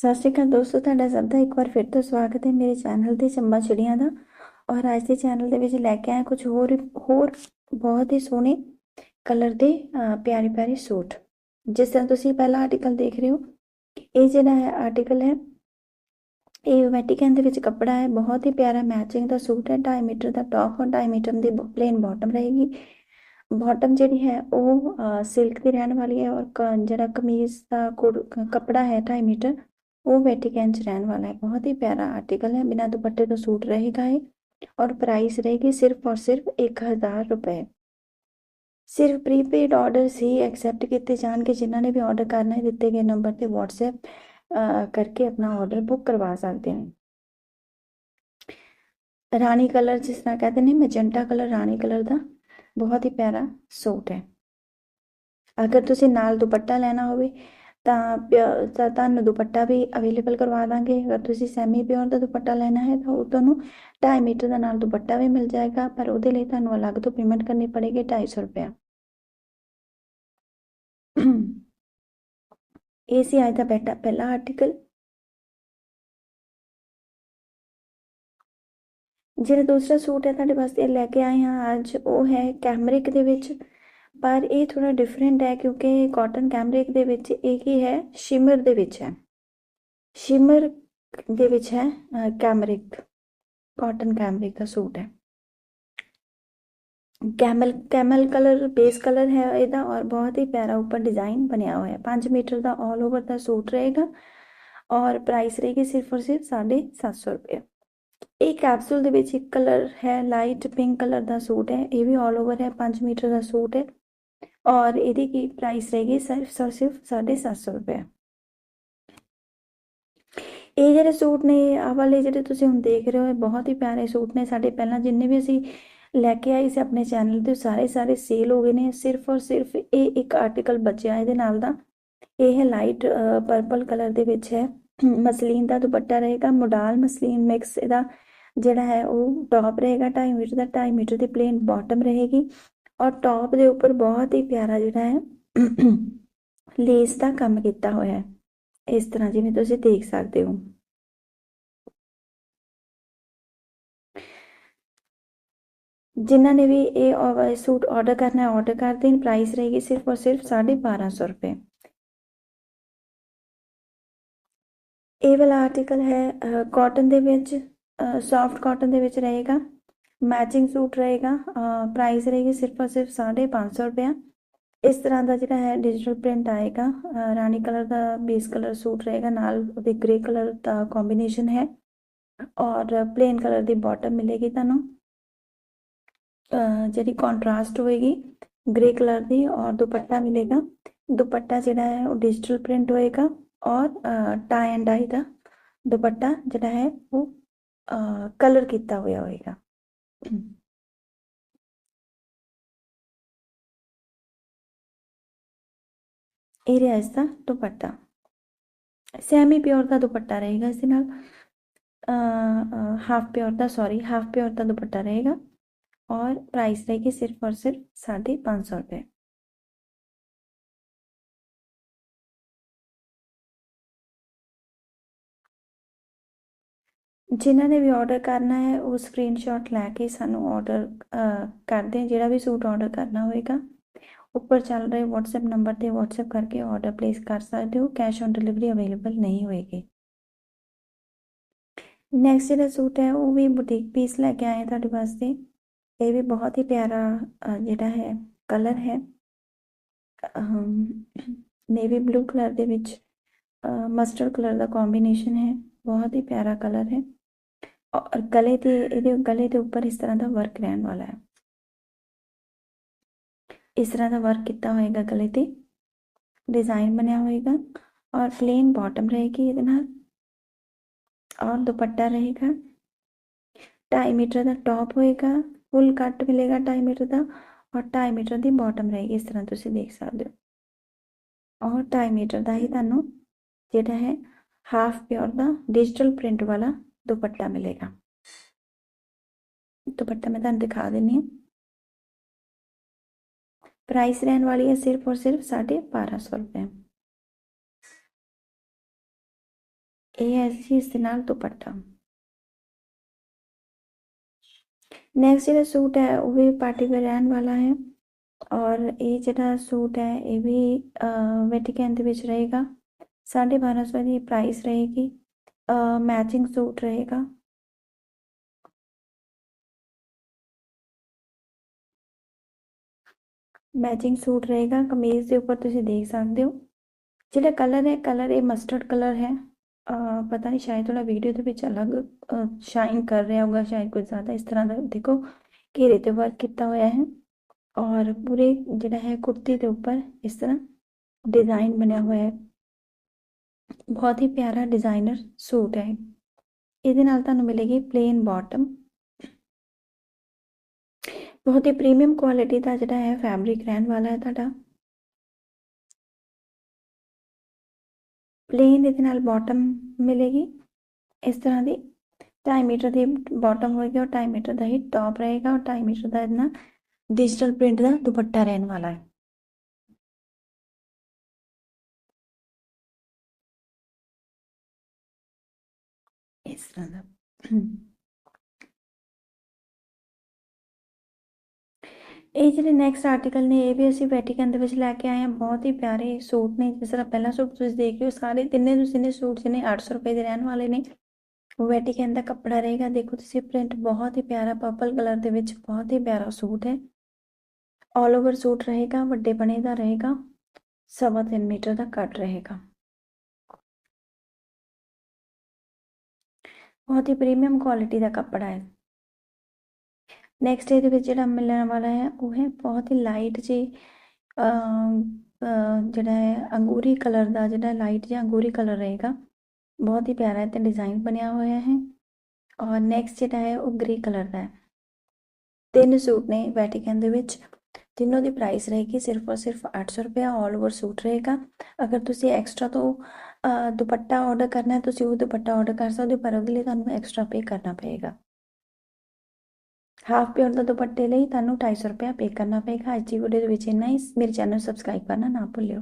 ਸਤਿ ਸ਼੍ਰੀ ਅਕਾਲ ਦੋਸਤੋ, ਤੁਹਾਡਾ ਸਭ ਦਾ ਇੱਕ ਵਾਰ ਫਿਰ ਤੋਂ ਸਵਾਗਤ ਹੈ ਮੇਰੇ ਚੈਨਲ ਤੇ ਚੰਬਾ ਚਿੜੀਆਂ ਦਾ। ਔਰ ਅੱਜ ਦੇ ਚੈਨਲ ਦੇ ਵਿੱਚ ਲੈ ਕੇ ਆਇਆ ਕੁਝ ਹੋਰ ਹੋਰ ਬਹੁਤ ਹੀ ਸੋਹਣੇ ਕਲਰ ਦੇ ਪਿਆਰੇ ਪਿਆਰੇ ਸੂਟ। ਜਿਸ ਤਰ੍ਹਾਂ ਤੁਸੀਂ ਪਹਿਲਾ ਆਰਟੀਕਲ ਦੇਖ ਰਹੇ ਹੋ ਇਹ ਜਿਹੜਾ ਹੈ ਆਰਟੀਕਲ ਹੈ, ਇਹ ਵੈਟੀਕਨ ਦੇ ਵਿੱਚ ਕੱਪੜਾ ਹੈ, ਬਹੁਤ ਹੀ ਪਿਆਰਾ ਮੈਚਿੰਗ ਦਾ ਸੂਟ ਹੈ 2.5 ਮੀਟਰ ਦਾ ਟੌਪ ਔਰ 2.5 ਮੀਟਰ ਦੀ ਪਲੇਨ ਬਾਟਮ ਰਹੇਗੀ। ਬਾਟਮ ਜਿਹੜੀ ਹੈ ਉਹ ਸਿਲਕ ਦੀ ਰਹਿਣ ਵਾਲੀ ਹੈ ਔਰ ਜਿਹੜਾ ਕਮੀਜ਼ ਦਾ ਕੱਪੜਾ ਹੈ 2.5 ਮੀਟਰ। वो वेटिकन रहने वाला है। बहुत ही प्यारा आर्टिकल है। बिना दुपट्टे तो सूट रहेगा है। और प्राइस रहेगी सिर्फ़ और सिर्फ़ एक हज़ार रुपये सिर्फ़ प्रीपेड ऑर्डर ही एक्सेप्ट किए जाएँगे जिन्होंने भी ऑर्डर करना है दिते गए नंबर पर व्हाट्सएप करके अपना ऑर्डर बुक करवा सकते हैं। रानी कलर जिस तरह कहते हैं मजेंटा कलर, रानी कलर का बहुत ही प्यारा सूट है। अगर तुम नाल दुपट्टा लेना हो ਤਾਂ ਤੁਹਾਨੂੰ ਦੁਪੱਟਾ ਵੀ ਅਵੇਲੇਬਲ ਕਰਵਾ ਦਾਂਗੇ। ਅਗਰ ਤੁਸੀਂ ਸੈਮੀ ਪਿਓਰ ਦਾ ਦੁਪੱਟਾ ਲੈਣਾ ਹੈ, ਤਾਂ ਉਹ ਤੁਹਾਨੂੰ 2.5 ਮੀਟਰ ਦਾ ਨਾਲ ਦੁਪੱਟਾ ਵੀ ਮਿਲ ਜਾਏਗਾ, ਪਰ ਉਹਦੇ ਲਈ ਤੁਹਾਨੂੰ ਅਲੱਗ ਤੋਂ ਪੇਮੈਂਟ ਕਰਨੀ ਪੜੇਗੀ 250 ਰੁਪਏ ਇਹ ਸੀ ਅੱਜ ਦਾ ਬੈਟਾ, ਪਹਿਲਾ ਆਰਟੀਕਲ ਜਿਹੜਾ ਦੂਸਰਾ ਸੂਟ ਹੈ, ਤੁਹਾਡੇ ਵਾਸਤੇ ਲੈ ਕੇ ਆਏ ਹਾਂ। ਅੱਜ ਉਹ ਹੈ ਕੈਮਰਿਕ ਦੇ ਵਿੱਚ। ਪਰ ਇਹ ਥੋੜਾ ਡਿਫਰੈਂਟ ਹੈ ਕਿਉਂਕਿ ਕਾਟਨ ਕੈਮਰਿਕ ਦੇ ਵਿੱਚ ਇਹ ਕੀ ਹੈ ਸ਼ਿਮਰ ਦੇ ਵਿੱਚ ਹੈ ਸ਼ਿਮਰ ਦੇ ਵਿੱਚ ਹੈ ਕੈਮਰਿਕ ਕਾਟਨ ਕੈਮਰਿਕ ਦਾ ਸੂਟ ਹੈ camel camel colour base colour ਹੈ ਇਹਦਾ ਔਰ ਬਹੁਤ ਹੀ ਪਿਆਰਾ ਉੱਪਰ ਡਿਜ਼ਾਈਨ ਬਣਿਆ ਹੋਇਆ ਹੈ 5 ਮੀਟਰ ਦਾ 올 ਓਵਰ ਦਾ ਸੂਟ ਰਹੇਗਾ ਔਰ ਪ੍ਰਾਈਸ ਰਹੇਗੀ ਸਿਰਫ ਔਰ ਸਿਰਫ 750 ਰੁਪਏ ਇਹ ਕੈਪਸੂਲ ਦੇ ਵਿੱਚ ਇੱਕ ਕਲਰ ਹੈ ਲਾਈਟ ਪਿੰਕ ਕਲਰ ਦਾ ਸੂਟ ਹੈ ਇਹ ਵੀ 올 ਓਵਰ ਹੈ 5 ਮੀਟਰ ਦਾ ਸੂਟ ਹੈ ਔਰ ਇਹਦੀ ਕੀ ਪ੍ਰਾਈਸ ਰਹੇਗੀ? ਸਿਰਫ ਔਰ ਸਿਰਫ 750 ਰੁਪਏ। ਇਹ ਜਿਹੜੇ ਸੂਟ ਨੇ ਆ ਵਾਲੇ ਜਿਹੜੇ ਤੁਸੀਂ ਹੁਣ ਦੇਖ ਰਹੇ ਹੋ, ਇਹ ਬਹੁਤ ਹੀ ਪਿਆਰੇ ਸੂਟ ਨੇ। ਸਾਡੇ ਪਹਿਲਾਂ ਜਿੰਨੇ ਵੀ ਅਸੀਂ ਲੈ ਕੇ ਆਏ ਸੀ ਆਪਣੇ ਚੈਨਲ ਤੇ ਸਾਰੇ ਸਾਰੇ ਸੇਲ ਹੋ ਗਏ ਨੇ। ਸਿਰਫ ਔਰ ਸਿਰਫ ਇਹ ਇੱਕ ਆਰਟੀਕਲ ਬਚਿਆ ਇਹਦੇ ਨਾਲ ਦਾ। ਇਹ ਹੈ ਲਾਈਟ ਪਰਪਲ ਕਲਰ ਦੇ ਵਿੱਚ ਹੈ। ਮਸਲੀਨ ਦਾ ਦੁਪੱਟਾ ਰਹੇਗਾ, ਮੋਡਲ ਮਸਲੀਨ ਮਿਕਸ ਇਹਦਾ ਜਿਹੜਾ ਹੈ, ਉਹ ਟੌਪ ਰਹੇਗਾ 2.5 ਮੀਟਰ ਦਾ 2.5 ਮੀਟਰ ਦੀ ਪਲੇਨ ਬਾਟਮ ਰਹੇਗੀ। ਔਰ ਟੌਪ ਦੇ ਉੱਪਰ ਬਹੁਤ ਹੀ ਪਿਆਰਾ ਜਿਹੜਾ ਹੈ ਲੇਸ ਦਾ ਕੰਮ ਕੀਤਾ ਹੋਇਆ ਹੈ। ਇਸ ਤਰ੍ਹਾਂ ਜਿਵੇਂ ਤੁਸੀਂ ਦੇਖ ਸਕਦੇ ਹੋ। ਜਿਨ੍ਹਾਂ ਨੇ ਵੀ ਇਹ ਸੂਟ ਆਰਡਰ ਕਰਨਾ ਹੈ ਆਰਡਰ ਕਰ ਦੇਣ ਪ੍ਰਾਈਸ ਰਹੇਗੀ ਸਿਰਫ ਔਰ ਸਿਰਫ 1250 ਰੁਪਏ। ਇਹ ਵਾਲਾ ਆਰਟੀਕਲ ਹੈ ਕਾਟਨ ਦੇ ਵਿੱਚ ਸੌਫਟ ਕਾਟਨ ਦੇ ਵਿੱਚ ਰਹੇਗਾ। ਮੈਚਿੰਗ ਸੂਟ ਰਹੇਗਾ ਪ੍ਰਾਈਸ ਰਹੇਗੀ ਸਿਰਫ ਔਰ ਸਿਰਫ 550 ਰੁਪਏ ਇਸ ਤਰ੍ਹਾਂ ਦਾ ਜਿਹੜਾ ਹੈ ਡਿਜੀਟਲ ਪ੍ਰਿੰਟ ਆਏਗਾ ਰਾਣੀ ਕਲਰ ਦਾ ਬੇਸ ਕਲਰ ਸੂਟ ਰਹੇਗਾ ਨਾਲ ਉਹਦੇ ਗ੍ਰੇ ਕਲਰ ਦਾ ਕੰਬੀਨੇਸ਼ਨ ਹੈ ਔਰ ਪਲੇਨ ਕਲਰ ਦੀ ਬਾਟਮ ਮਿਲੇਗੀ ਤੁਹਾਨੂੰ ਜਿਹੜੀ ਕੰਟਰਾਸਟ ਹੋਏਗੀ ਗ੍ਰੇ ਕਲਰ ਦੀ ਔਰ ਦੁਪੱਟਾ ਮਿਲੇਗਾ ਦੁਪੱਟਾ ਜਿਹੜਾ ਹੈ ਉਹ ਡਿਜੀਟਲ ਪ੍ਰਿੰਟ ਹੋਏਗਾ ਔਰ ਟਾਈ ਐਂਡ ਡਾਈ ਦਾ ਦੁਪੱਟਾ ਜਿਹੜਾ ਹੈ ਉਹ ਕਲਰ ਕੀਤਾ ਹੋਇਆ ਹੋਏਗਾ एरिया इसका दुपट्टा। सेमी प्योर का दुपट्टा रहेगा इस नाल। हाफ़ प्योर का सॉरी हाफ़ प्योर का दुपट्टा रहेगा। और प्राइस रहेगी सिर्फ़ और सिर्फ़ साढ़े पाँच सौ रुपये ਜਿਨ੍ਹਾਂ ਨੇ ਵੀ ਆਰਡਰ ਕਰਨਾ ਹੈ ਉਹ ਸਕਰੀਨਸ਼ਾਟ ਲੈ ਕੇ ਸਾਨੂੰ ਆਰਡਰ ਕਰਦੇ ਜਿਹੜਾ ਵੀ ਸੂਟ ਆਰਡਰ ਕਰਨਾ ਹੋਏਗਾ ਉੱਪਰ ਚੱਲ ਰਹੇ WhatsApp ਨੰਬਰ ਤੇ WhatsApp ਕਰਕੇ ਆਰਡਰ ਪਲੇਸ ਕਰ ਸਕਦੇ ਹੋ ਕੈਸ਼ ਔਨ ਡਿਲੀਵਰੀ ਅਵੇਲੇਬਲ ਨਹੀਂ ਹੋਏਗੀ ਨੈਕਸਟ ਜਿਹੜਾ ਸੂਟ ਹੈ ਉਹ ਵੀ ਬੁਟੀਕ ਪੀਸ ਲੈ ਕੇ ਆਏ ਤੁਹਾਡੇ ਵਾਸਤੇ ਇਹ ਵੀ ਬਹੁਤ ਹੀ ਪਿਆਰਾ ਜਿਹੜਾ ਹੈ ਕਲਰ ਹੈ ਨੇਵੀ ਬਲੂ ਕਲਰ ਦੇ ਵਿੱਚ ਮਸਟਰਡ ਕਲਰ ਦਾ ਕੰਬੀਨੇਸ਼ਨ ਹੈ ਬਹੁਤ ਹੀ ਪਿਆਰਾ ਕਲਰ ਹੈ ਔਰ ਗਲੇ ਤੇ ਇਹਦੇ ਗਲੇ ਦੇ ਉੱਪਰ ਇਸ ਤਰ੍ਹਾਂ ਦਾ ਵਰਕ ਰਹਿਣ ਵਾਲਾ ਹੈ ਇਸ ਤਰ੍ਹਾਂ ਦਾ ਵਰਕ ਕੀਤਾ ਹੋਏਗਾ ਗਲੇ ਤੇ ਡਿਜ਼ਾਈਨ ਬਣਿਆ ਹੋਏਗਾ ਔਰ ਪਲੇਨ ਬਾਟਮ ਰਹੇਗੀ ਇਹਦੇ ਨਾਲ ਔਰ ਦੁਪੱਟਾ ਰਹੇਗਾ 2.5 ਮੀਟਰ ਦਾ ਟੌਪ ਹੋਏਗਾ ਫੁੱਲ ਕੱਟ ਮਿਲੇਗਾ 2.5 ਮੀਟਰ ਦਾ ਔਰ 2.5 ਮੀਟਰ ਦੀ ਬਾਟਮ ਰਹੇਗੀ ਇਸ ਤਰ੍ਹਾਂ ਤੁਸੀਂ ਦੇਖ ਸਕਦੇ ਹੋ ਔਰ 2.5 ਮੀਟਰ ਦਾ ਹੀ ਤੁਹਾਨੂੰ ਜਿਹੜਾ ਹੈ ਹਾਫ ਪਿਓਰ ਦਾ ਡਿਜੀਟਲ ਪ੍ਰਿੰਟ ਵਾਲਾ ਦੁਪੱਟਾ ਮਿਲੇਗਾ ਦੁਪੱਟਾ ਮੈਂ ਤੁਹਾਨੂੰ ਦਿਖਾ ਦਿੰਨੀ ਹਾਂ प्राइस रहने वाली है सिर्फ और सिर्फ साढ़े बारह सौ रुपये ਇਹ ਹੈ ਜੀ ਇਸ ਦੇ ਨਾਲ ਦੁਪੱਟਾ ਨੈਕਸਟ ਜਿਹੜਾ ਸੂਟ ਹੈ ਉਹ ਵੀ ਪਾਰਟੀ ਵੇਅਰ ਰਹਿਣ ਵਾਲਾ ਹੈ ਔਰ ਇਹ ਜਿਹੜਾ ਸੂਟ ਹੈ ਇਹ ਵੀ ਵੈਟੀਕਨ ਦੇ ਵਿੱਚ ਰਹੇਗਾ 1250 ਦੀ ਪ੍ਰਾਈਸ ਰਹੇਗੀ ਮੈਚਿੰਗ ਸੂਟ ਰਹੇਗਾ ਮੈਚਿੰਗ ਸੂਟ ਰਹੇਗਾ ਕਮੀਜ਼ ਦੇ ਉੱਪਰ ਤੁਸੀਂ ਦੇਖ ਸਕਦੇ ਹੋ ਜਿਹੜਾ ਕਲਰ ਹੈ ਕਲਰ ਇਹ ਮਸਟਰਡ ਕਲਰ ਹੈ ਪਤਾ ਨਹੀਂ ਸ਼ਾਇਦ ਥੋੜਾ ਵੀਡੀਓ ਦੇ ਵਿੱਚ ਅਲੱਗ ਸ਼ਾਈਨ ਕਰ ਰਿਹਾ ਹੋਗਾ ਸ਼ਾਇਦ ਕੁਝ ਜ਼ਿਆਦਾ ਇਸ ਤਰ੍ਹਾਂ ਦਾ ਦੇਖੋ ਘੇਰੇ ਤੇ ਵਰਕ ਕੀਤਾ ਹੋਇਆ ਹੈ ਔਰ ਪੂਰੇ ਜਿਹੜਾ ਹੈ ਕੁਰਤੀ ਦੇ ਉੱਪਰ ਇਸ ਤਰ੍ਹਾਂ ਡਿਜ਼ਾਈਨ ਬਣਿਆ ਹੋਇਆ ਹੈ ਬਹੁਤ ਹੀ ਪਿਆਰਾ ਡਿਜ਼ਾਈਨਰ ਸੂਟ ਹੈ ਇਹਦੇ ਨਾਲ ਤੁਹਾਨੂੰ ਮਿਲੇਗੀ ਪਲੇਨ ਬਾਟਮ ਬਹੁਤ ਹੀ ਪ੍ਰੀਮੀਅਮ ਕੁਆਲਿਟੀ ਦਾ ਜਿਹੜਾ ਹੈ ਫੈਬਰਿਕ ਰਹਿਣ ਵਾਲਾ ਹੈ ਤੁਹਾਡਾ ਪਲੇਨ ਇਹਦੇ ਨਾਲ ਬਾਟਮ ਮਿਲੇਗੀ ਇਸ ਤਰ੍ਹਾਂ ਦੀ 2.5 ਮੀਟਰ ਦੀ ਬਾਟਮ ਹੋਏਗੀ ਔਰ 2.5 ਮੀਟਰ ਦਾ ਹੀ ਟੌਪ ਰਹੇਗਾ ਔਰ 2.5 ਮੀਟਰ ਦਾ ਇਹਦਾ ਡਿਜੀਟਲ ਪ੍ਰਿੰਟ ਦਾ ਦੁਪੱਟਾ ਰਹਿਣ ਵਾਲਾ ਹੈ ਇਸ ਤਰ੍ਹਾਂ ਦਾ ਇਹ ਜਿਹੜੇ ਨੈਕਸਟ ਆਰਟੀਕਲ ਨੇ, ਇਹ ਵੀ ਅਸੀਂ ਵੈਟੀਕਨ ਦੇ ਵਿੱਚ ਲੈ ਕੇ ਆਏ ਹਾਂ। ਬਹੁਤ ਹੀ ਪਿਆਰੇ ਸੂਟ ਨੇ। ਜਿਸ ਤਰ੍ਹਾਂ ਪਹਿਲਾ ਸੂਟ ਤੁਸੀਂ ਦੇਖ ਰਹੇ ਹੋ ਸਾਰੇ ਤਿੰਨੇ ਦੇ ਤਿੰਨੇ ਸੂਟ ਜਿਹਨੇ 800 ਰੁਪਏ ਦੇ ਰਹਿਣ ਵਾਲੇ ਨੇ। ਵੈਟੀਕਨ ਦਾ ਕੱਪੜਾ ਰਹੇਗਾ। ਦੇਖੋ ਤੁਸੀਂ ਪ੍ਰਿੰਟ ਬਹੁਤ ਹੀ ਪਿਆਰਾ ਪਰਪਲ ਕਲਰ ਦੇ ਵਿੱਚ ਬਹੁਤ ਹੀ ਪਿਆਰਾ ਸੂਟ ਹੈ। ਆਲ ਓਵਰ ਸੂਟ ਰਹੇਗਾ, ਵੱਡੇ ਬਣੇ ਦਾ ਰਹੇਗਾ। ਸਵਾ 3 ਮੀਟਰ ਦਾ ਕੱਟ ਰਹੇਗਾ। ਬਹੁਤ ਹੀ ਪ੍ਰੀਮੀਅਮ ਕੁਆਲਿਟੀ ਦਾ ਕੱਪੜਾ ਹੈ। ਨੈਕਸਟ ਇਹਦੇ ਵਿੱਚ ਜਿਹੜਾ ਮਿਲਣ ਵਾਲਾ ਹੈ, ਉਹ ਹੈ ਬਹੁਤ ਹੀ ਲਾਈਟ ਜੀ ਜਿਹੜਾ ਹੈ ਅੰਗੂਰੀ ਕਲਰ ਦਾ ਜਿਹੜਾ ਲਾਈਟ ਜਿਹਾ ਅੰਗੂਰੀ ਕਲਰ ਰਹੇਗਾ। ਬਹੁਤ ਹੀ ਪਿਆਰਾ ਤੇ ਡਿਜ਼ਾਈਨ ਬਣਿਆ ਹੋਇਆ ਹੈ। ਔਰ ਨੈਕਸਟ ਜਿਹੜਾ ਹੈ ਉਹ ਗ੍ਰੇ ਕਲਰ ਦਾ ਹੈ। ਤਿੰਨ ਸੂਟ ਨੇ ਵੈਟੀਕਨ ਦੇ ਵਿੱਚ। ਤਿੰਨੋਂ ਦੀ ਪ੍ਰਾਈਸ ਰਹੇਗੀ ਸਿਰਫ ਔਰ ਸਿਰਫ 800 ਰੁਪਏ ਆਲ ਓਵਰ ਸੂਟ ਰਹੇਗਾ। ਅਗਰ ਤੁਸੀਂ ਐਕਸਟਰਾ ਤੋਂ ਦੁਪੱਟਾ ਆਰਡਰ ਕਰਨਾ ਹੈ, ਤੁਸੀਂ ਉਹ ਦੁਪੱਟਾ ਆਰਡਰ ਕਰ ਸਕਦੇ ਹੋ, ਪਰ ਉਹਦੇ ਲਈ ਤੁਹਾਨੂੰ ਐਕਸਟਰਾ ਪੇ ਕਰਨਾ ਪਏਗਾ। ਹਾਫ ਪਿਓਰ ਦਾ ਦੁਪੱਟੇ ਲਈ ਤੁਹਾਨੂੰ 250 ਰੁਪਏ ਪੇ ਕਰਨਾ ਪਏਗਾ। ਅੱਜ ਦੀ ਵੀਡੀਓ ਦੇ ਵਿੱਚ ਇੰਨਾ ਹੀ। ਮੇਰੇ ਚੈਨਲ ਸਬਸਕ੍ਰਾਈਬ ਕਰਨਾ ਨਾ ਭੁੱਲਿਓ।